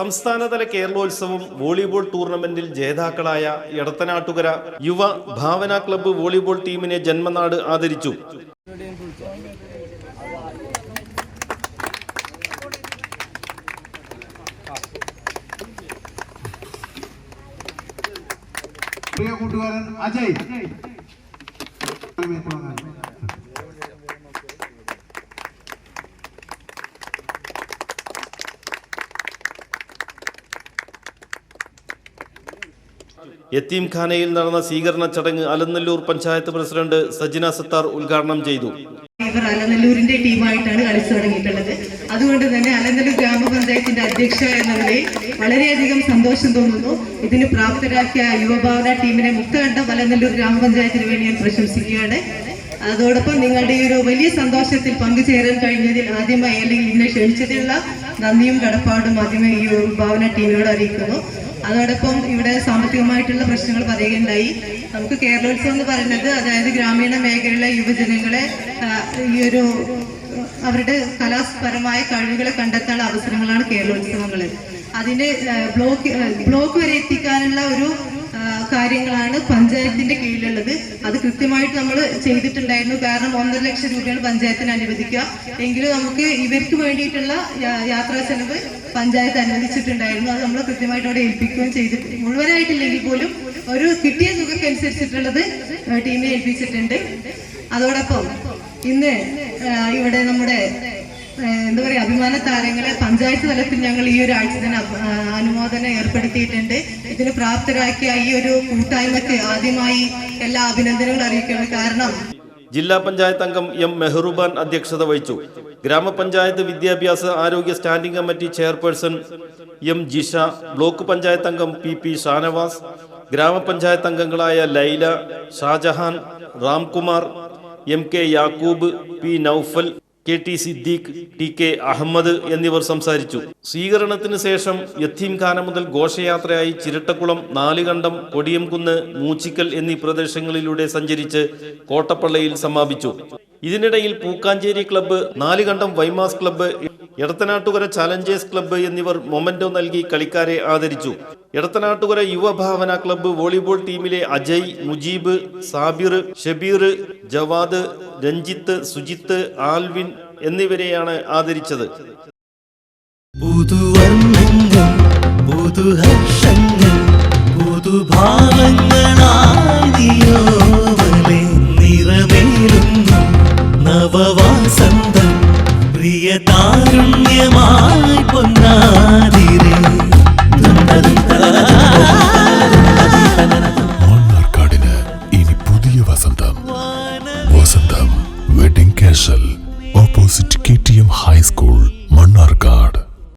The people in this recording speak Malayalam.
സംസ്ഥാനതല കേരളോത്സവം വോളിബോൾ ടൂർണമെന്റിൽ ജേതാക്കളായ എടത്തനാട്ടുകര യുവ ഭാവന ക്ലബ്ബ് വോളിബോൾ ടീമിനെ ജന്മനാട് ആദരിച്ചു. കൂട്ടുകാരൻ അജയ്. യത്തീംഖാനയിൽ നടന്ന സ്വീകരണ ചടങ്ങ് അലനല്ലൂർ പഞ്ചായത്ത് പ്രസിഡന്റ് സജിന സത്താർ ഉദ്ഘാടനം ചെയ്തു. ഇവർ അലനല്ലൂരിന്റെ ടീമായിട്ടാണ് കളിച്ചു തുടങ്ങിയിട്ടുള്ളത്. അതുകൊണ്ട് തന്നെ അലനല്ലൂർ ഗ്രാമപഞ്ചായത്തിന്റെ അധ്യക്ഷ എന്ന നിലയിൽ വളരെയധികം സന്തോഷം തോന്നുന്നു. ഇതിന് പ്രാപ്തരാക്കിയ യുവഭാവന ടീമിനെ മുക്തകണ്ഠം അലനല്ലൂർ ഗ്രാമപഞ്ചായത്തിന് വേണ്ടി ഞാൻ പ്രശംസിക്കുകയാണ്. അതോടൊപ്പം നിങ്ങളുടെ ഒരു വലിയ സന്തോഷത്തിൽ പങ്കുചേരാൻ കഴിഞ്ഞതിൽ ആദ്യമായി അല്ലെങ്കിൽ ഇന്നെ ക്ഷണിച്ചതിനുള്ള നന്ദിയും കടപ്പാടും ആദ്യമായി ഈ ഭാവന ടീമിനോട് അറിയിക്കുന്നു. അതോടൊപ്പം ഇവിടെ സാമ്പത്തികമായിട്ടുള്ള പ്രശ്നങ്ങൾ പറയുകയുണ്ടായി നമുക്ക് കേരളോത്സവം എന്ന് പറയുന്നത് അതായത് ഗ്രാമീണ മേഖലയിലെ യുവജനങ്ങളെ ഈ ഒരു അവരുടെ കലാപരമായ കഴിവുകളെ കണ്ടെത്താനുള്ള അവസരങ്ങളാണ് കേരളോത്സവങ്ങൾ അതിന് ബ്ലോക്ക് ബ്ലോക്ക് വരെ എത്തിക്കാനുള്ള ഒരു കാര്യങ്ങളാണ് പഞ്ചായത്തിന്റെ കീഴിലുള്ളത്. കൃത്യമായിട്ട് നമ്മൾ ചെയ്തിട്ടുണ്ടായിരുന്നു. കാരണം ഒന്നര ലക്ഷം രൂപയാണ് പഞ്ചായത്തിന് അനുവദിക്കുക. എങ്കിലും നമുക്ക് ഇവർക്ക് വേണ്ടിയിട്ടുള്ള യാത്രാ ചെലവ് പഞ്ചായത്ത് അനുവദിച്ചിട്ടുണ്ടായിരുന്നു. അത് നമ്മൾ കൃത്യമായിട്ട് അവിടെ ഏൽപ്പിക്കുകയും ചെയ്തിട്ട് മുഴുവനായിട്ടില്ലെങ്കിൽ പോലും ഒരു കിട്ടിയ തുകയ്ക്ക് അനുസരിച്ചിട്ടുള്ളത് ടീമിനെ ഏൽപ്പിച്ചിട്ടുണ്ട്. അതോടൊപ്പം ഇന്ന് ഇവിടെ നമ്മുടെ എന്താ പറയുക അഭിമാന താരങ്ങളെ പഞ്ചായത്ത് തലത്തിൽ ഞങ്ങൾ ഈ ഒരു ആഴ്ച അനുമോദനം ഏർപ്പെടുത്തിയിട്ടുണ്ട്. ഇതിന് പ്രാപ്തരാക്കിയ ഈ ഒരു കൂട്ടായ്മക്ക് ആദ്യമായി എല്ലാ അഭിനന്ദനങ്ങളും അറിയിക്കുകയാണ് കാരണം ജില്ലാ പഞ്ചായത്ത് അംഗം എം മെഹ്റുബാൻ അധ്യക്ഷത വഹിച്ചു. ഗ്രാമപഞ്ചായത്ത് വിദ്യാഭ്യാസ ആരോഗ്യ standing committee chairperson M Jisha block panchayat അംഗം പി പി ഷാനവാസ് ഗ്രാമപഞ്ചായത്ത് അംഗങ്ങളായ Laila Shajahan Ramkumar M K Yakub P Noufal K T Siddique T K Ahammed എന്നിവർ സംസാരിച്ചു. സ്വീകരണത്തിന് ശേഷം യത്തീംഖാന മുതൽ ഘോഷയാത്രയായി ചിരട്ടക്കുളം നാലുകണ്ടം കൊടിയംകുന്ന് മൂച്ചിക്കൽ എന്നീ പ്രദേശങ്ങളിലൂടെ സഞ്ചരിച്ച് കോട്ടപ്പള്ളയിൽ സമാപിച്ചു. ഇതിനിടയിൽ പൂക്കാഞ്ചേരി ക്ലബ്ബ് നാലുകണ്ടം വൈമാസ് ക്ലബ്ബ് എടത്തനാട്ടുകര ചാലഞ്ചേഴ്സ് ക്ലബ്ബ് എന്നിവർ മൊമെന്റോ നൽകി കളിക്കാരെ ആദരിച്ചു. എടത്തനാട്ടുകര യുവഭാവന ക്ലബ്ബ് വോളിബോൾ ടീമിലെ അജയ് മുജീബ് സാബിർ ഷബീർ ജവാദ് രഞ്ജിത്ത് സുജിത്ത് ആൽവിൻ എന്നിവരെയാണ് ആദരിച്ചത്. നിറമേലുന്നു നവവാസന്തം பெரிய தாருண்யமாய் பொன்னாதிரே. மன்னார்காடின இனி புதிய வசந்தம். Vasantham wedding casual opposite KTM high school Mannarkkad